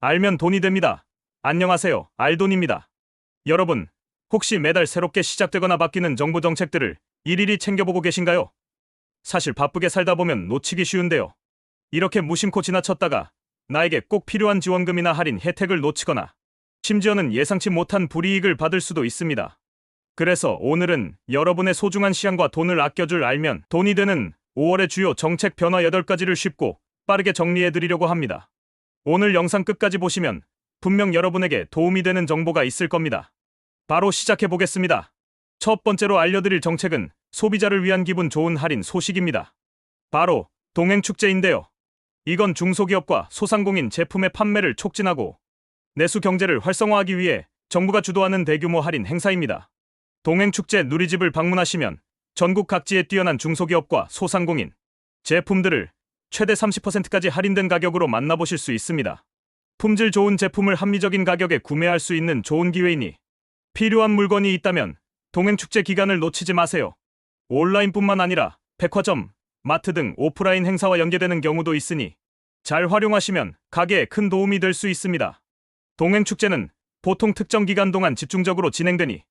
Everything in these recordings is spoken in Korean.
알면 돈이 됩니다. 안녕하세요. 알돈입니다. 여러분, 혹시 매달 새롭게 시작되거나 바뀌는 정부 정책들을 일일이 챙겨보고 계신가요? 사실 바쁘게 살다 보면 놓치기 쉬운데요. 이렇게 무심코 지나쳤다가 나에게 꼭 필요한 지원금이나 할인 혜택을 놓치거나 심지어는 예상치 못한 불이익을 받을 수도 있습니다. 그래서 오늘은 여러분의 소중한 시간과 돈을 아껴줄 알면 돈이 되는 5월의 주요 정책 변화 8가지를 쉽고 빠르게 정리해 드리려고 합니다. 오늘 영상 끝까지 보시면 분명 여러분에게 도움이 되는 정보가 있을 겁니다. 바로 시작해 보겠습니다. 첫 번째로 알려드릴 정책은 소비자를 위한 기분 좋은 할인 소식입니다. 바로 동행축제인데요. 이건 중소기업과 소상공인 제품의 판매를 촉진하고 내수 경제를 활성화하기 위해 정부가 주도하는 대규모 할인 행사입니다. 동행축제 누리집을 방문하시면 전국 각지의 뛰어난 중소기업과 소상공인 제품들을 최대 30%까지 할인된 가격으로 만나보실 수 있습니다. 품질 좋은 제품을 합리적인 가격에 구매할 수 있는 좋은 기회이니 필요한 물건이 있다면 동행축제 기간을 놓치지 마세요. 온라인뿐만 아니라 백화점, 마트 등 오프라인 행사와 연계되는 경우도 있으니 잘 활용하시면 가게에 큰 도움이 될 수 있습니다. 동행축제는 보통 특정 기간 동안 집중적으로 진행되니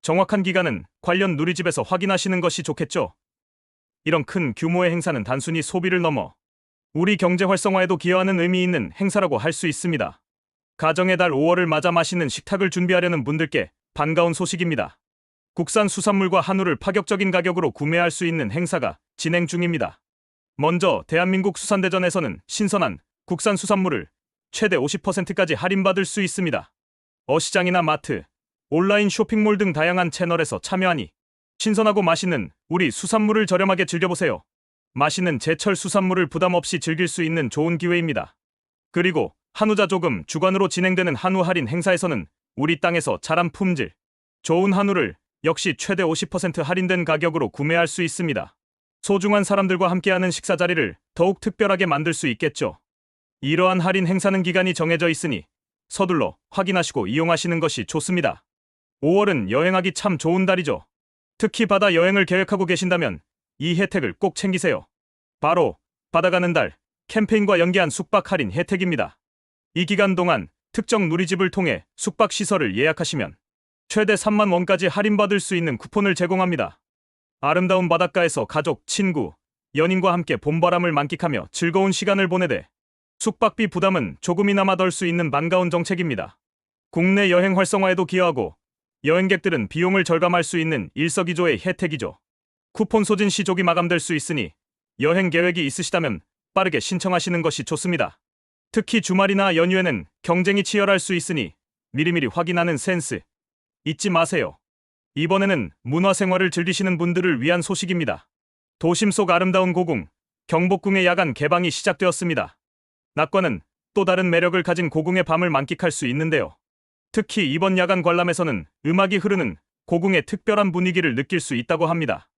정확한 기간은 관련 누리집에서 확인하시는 것이 좋겠죠. 이런 큰 규모의 행사는 단순히 소비를 넘어 우리 경제 활성화에도 기여하는 의미 있는 행사라고 할 수 있습니다. 가정의 달 5월을 맞아 마시는 식탁을 준비하려는 분들께 반가운 소식입니다. 국산 수산물과 한우를 파격적인 가격으로 구매할 수 있는 행사가 진행 중입니다. 먼저 대한민국 수산대전에서는 신선한 국산 수산물을 최대 50%까지 할인받을 수 있습니다. 어시장이나 마트, 온라인 쇼핑몰 등 다양한 채널에서 참여하니 신선하고 맛있는 우리 수산물을 저렴하게 즐겨보세요. 맛있는 제철 수산물을 부담 없이 즐길 수 있는 좋은 기회입니다. 그리고 한우자 조금 주관으로 진행되는 한우 할인 행사에서는 우리 땅에서 자란 품질, 좋은 한우를 역시 최대 50% 할인된 가격으로 구매할 수 있습니다. 소중한 사람들과 함께하는 식사 자리를 더욱 특별하게 만들 수 있겠죠. 이러한 할인 행사는 기간이 정해져 있으니 서둘러 확인하시고 이용하시는 것이 좋습니다. 5월은 여행하기 참 좋은 달이죠. 특히 바다 여행을 계획하고 계신다면 이 혜택을 꼭 챙기세요. 바로 바다 가는 달 캠페인과 연계한 숙박 할인 혜택입니다. 이 기간 동안 특정 누리집을 통해 숙박 시설을 예약하시면 최대 3만 원까지 할인받을 수 있는 쿠폰을 제공합니다. 아름다운 바닷가에서 가족, 친구, 연인과 함께 봄바람을 만끽하며 즐거운 시간을 보내되 숙박비 부담은 조금이나마 덜 수 있는 반가운 정책입니다. 국내 여행 활성화에도 기여하고 여행객들은 비용을 절감할 수 있는 일석이조의 혜택이죠. 쿠폰 소진 시 조기 마감될 수 있으니 여행 계획이 있으시다면 빠르게 신청하시는 것이 좋습니다. 특히 주말이나 연휴에는 경쟁이 치열할 수 있으니 미리미리 확인하는 센스 잊지 마세요. 이번에는 문화생활을 즐기시는 분들을 위한 소식입니다. 도심 속 아름다운 고궁, 경복궁의 야간 개방이 시작되었습니다. 낮과는 또 다른 매력을 가진 고궁의 밤을 만끽할 수 있는데요. 특히 이번 야간 관람에서는 음악이 흐르는 고궁의 특별한 분위기를 느낄 수 있다고 합니다.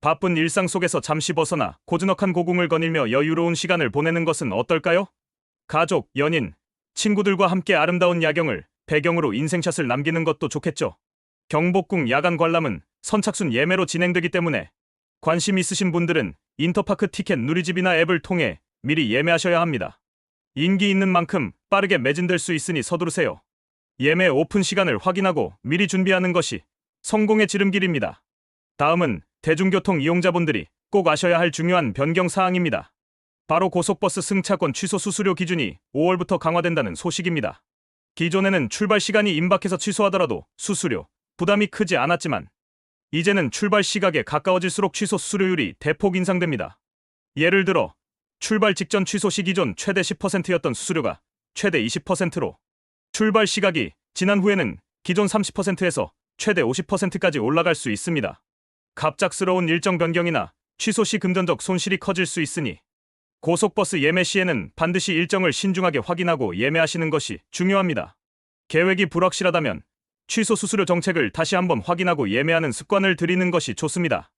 바쁜 일상 속에서 잠시 벗어나 고즈넉한 고궁을 거닐며 여유로운 시간을 보내는 것은 어떨까요? 가족, 연인, 친구들과 함께 아름다운 야경을 배경으로 인생샷을 남기는 것도 좋겠죠. 경복궁 야간 관람은 선착순 예매로 진행되기 때문에 관심 있으신 분들은 인터파크 티켓 누리집이나 앱을 통해 미리 예매하셔야 합니다. 인기 있는 만큼 빠르게 매진될 수 있으니 서두르세요. 예매 오픈 시간을 확인하고 미리 준비하는 것이 성공의 지름길입니다. 다음은 대중교통 이용자분들이 꼭 아셔야 할 중요한 변경 사항입니다. 바로 고속버스 승차권 취소 수수료 기준이 5월부터 강화된다는 소식입니다. 기존에는 출발 시간이 임박해서 취소하더라도 수수료 부담이 크지 않았지만 이제는 출발 시각에 가까워질수록 취소 수수료율이 대폭 인상됩니다. 예를 들어 출발 직전 취소 시 기존 최대 10%였던 수수료가 최대 20%로 출발 시각이 지난 후에는 기존 30%에서 최대 50%까지 올라갈 수 있습니다. 갑작스러운 일정 변경이나 취소 시 금전적 손실이 커질 수 있으니 고속버스 예매 시에는 반드시 일정을 신중하게 확인하고 예매하시는 것이 중요합니다. 계획이 불확실하다면 취소 수수료 정책을 다시 한번 확인하고 예매하는 습관을 들이는 것이 좋습니다.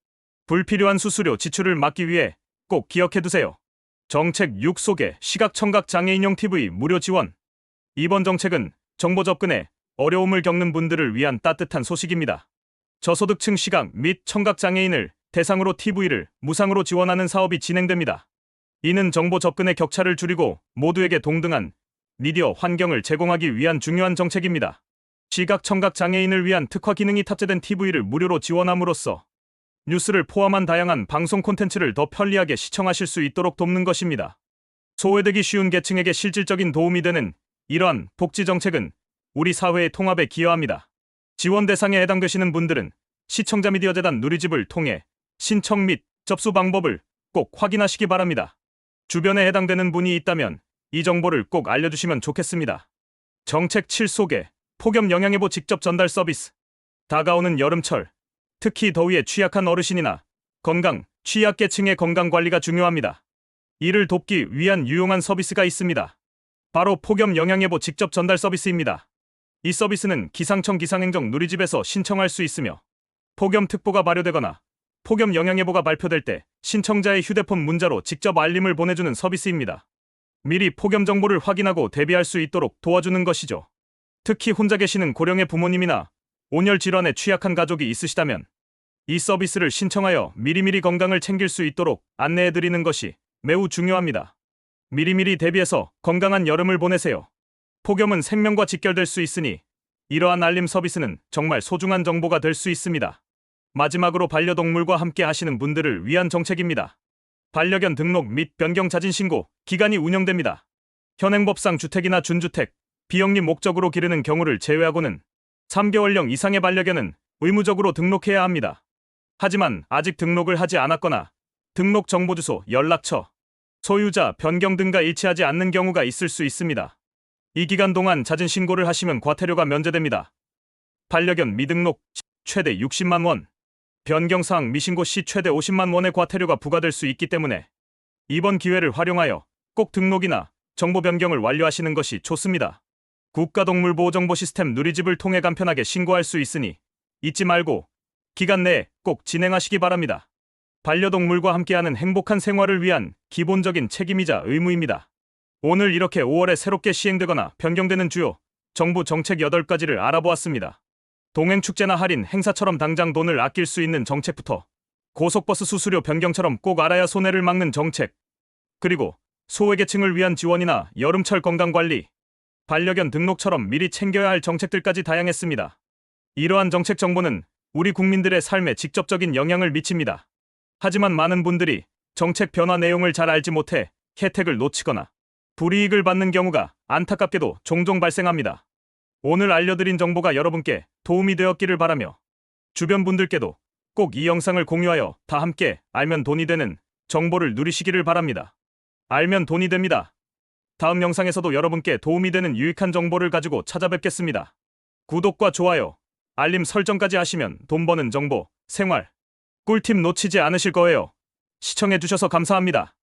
불필요한 수수료 지출을 막기 위해 꼭 기억해 두세요. 정책 6 속의 시각청각 장애인용 TV 무료 지원. 이번 정책은 정보 접근에 어려움을 겪는 분들을 위한 따뜻한 소식입니다. 저소득층 시각 및 청각 장애인을 대상으로 TV를 무상으로 지원하는 사업이 진행됩니다. 이는 정보 접근의 격차를 줄이고 모두에게 동등한 미디어 환경을 제공하기 위한 중요한 정책입니다. 시각 청각 장애인을 위한 특화 기능이 탑재된 TV를 무료로 지원함으로써 뉴스를 포함한 다양한 방송 콘텐츠를 더 편리하게 시청하실 수 있도록 돕는 것입니다. 소외되기 쉬운 계층에게 실질적인 도움이 되는 이러한 복지 정책은 우리 사회의 통합에 기여합니다. 지원 대상에 해당되시는 분들은 시청자 미디어 재단 누리집을 통해 신청 및 접수 방법을 꼭 확인하시기 바랍니다. 주변에 해당되는 분이 있다면 이 정보를 꼭 알려주시면 좋겠습니다. 정책 7소개, 폭염 영양예보 직접 전달 서비스. 다가오는 여름철, 특히 더위에 취약한 어르신이나 건강, 취약계층의 건강 관리가 중요합니다. 이를 돕기 위한 유용한 서비스가 있습니다. 바로 폭염 영양예보 직접 전달 서비스입니다. 이 서비스는 기상청 기상행정 누리집에서 신청할 수 있으며 폭염 특보가 발효되거나 폭염 영양예보가 발표될 때 신청자의 휴대폰 문자로 직접 알림을 보내주는 서비스입니다. 미리 폭염 정보를 확인하고 대비할 수 있도록 도와주는 것이죠. 특히 혼자 계시는 고령의 부모님이나 온열 질환에 취약한 가족이 있으시다면 이 서비스를 신청하여 미리미리 건강을 챙길 수 있도록 안내해 드리는 것이 매우 중요합니다. 미리미리 대비해서 건강한 여름을 보내세요. 폭염은 생명과 직결될 수 있으니 이러한 알림 서비스는 정말 소중한 정보가 될 수 있습니다. 마지막으로 반려동물과 함께 하시는 분들을 위한 정책입니다. 반려견 등록 및 변경 자진 신고 기간이 운영됩니다. 현행법상 주택이나 준주택, 비영리 목적으로 기르는 경우를 제외하고는 3개월령 이상의 반려견은 의무적으로 등록해야 합니다. 하지만 아직 등록을 하지 않았거나 등록 정보 주소, 연락처, 소유자 변경 등과 일치하지 않는 경우가 있을 수 있습니다. 이 기간 동안 자진 신고를 하시면 과태료가 면제됩니다. 반려견 미등록 시 최대 60만 원, 변경 사항 미신고 시 최대 50만 원의 과태료가 부과될 수 있기 때문에 이번 기회를 활용하여 꼭 등록이나 정보 변경을 완료하시는 것이 좋습니다. 국가동물보호정보 시스템 누리집을 통해 간편하게 신고할 수 있으니 잊지 말고 기간 내에 꼭 진행하시기 바랍니다. 반려동물과 함께하는 행복한 생활을 위한 기본적인 책임이자 의무입니다. 오늘 이렇게 5월에 새롭게 시행되거나 변경되는 주요 정부 정책 8가지를 알아보았습니다. 동행축제나 할인, 행사처럼 당장 돈을 아낄 수 있는 정책부터 고속버스 수수료 변경처럼 꼭 알아야 손해를 막는 정책, 그리고 소외계층을 위한 지원이나 여름철 건강관리, 반려견 등록처럼 미리 챙겨야 할 정책들까지 다양했습니다. 이러한 정책 정보는 우리 국민들의 삶에 직접적인 영향을 미칩니다. 하지만 많은 분들이 정책 변화 내용을 잘 알지 못해 혜택을 놓치거나 불이익을 받는 경우가 안타깝게도 종종 발생합니다. 오늘 알려드린 정보가 여러분께 도움이 되었기를 바라며 주변 분들께도 꼭 이 영상을 공유하여 다 함께 알면 돈이 되는 정보를 누리시기를 바랍니다. 알면 돈이 됩니다. 다음 영상에서도 여러분께 도움이 되는 유익한 정보를 가지고 찾아뵙겠습니다. 구독과 좋아요, 알림 설정까지 하시면 돈 버는 정보, 생활, 꿀팁 놓치지 않으실 거예요. 시청해주셔서 감사합니다.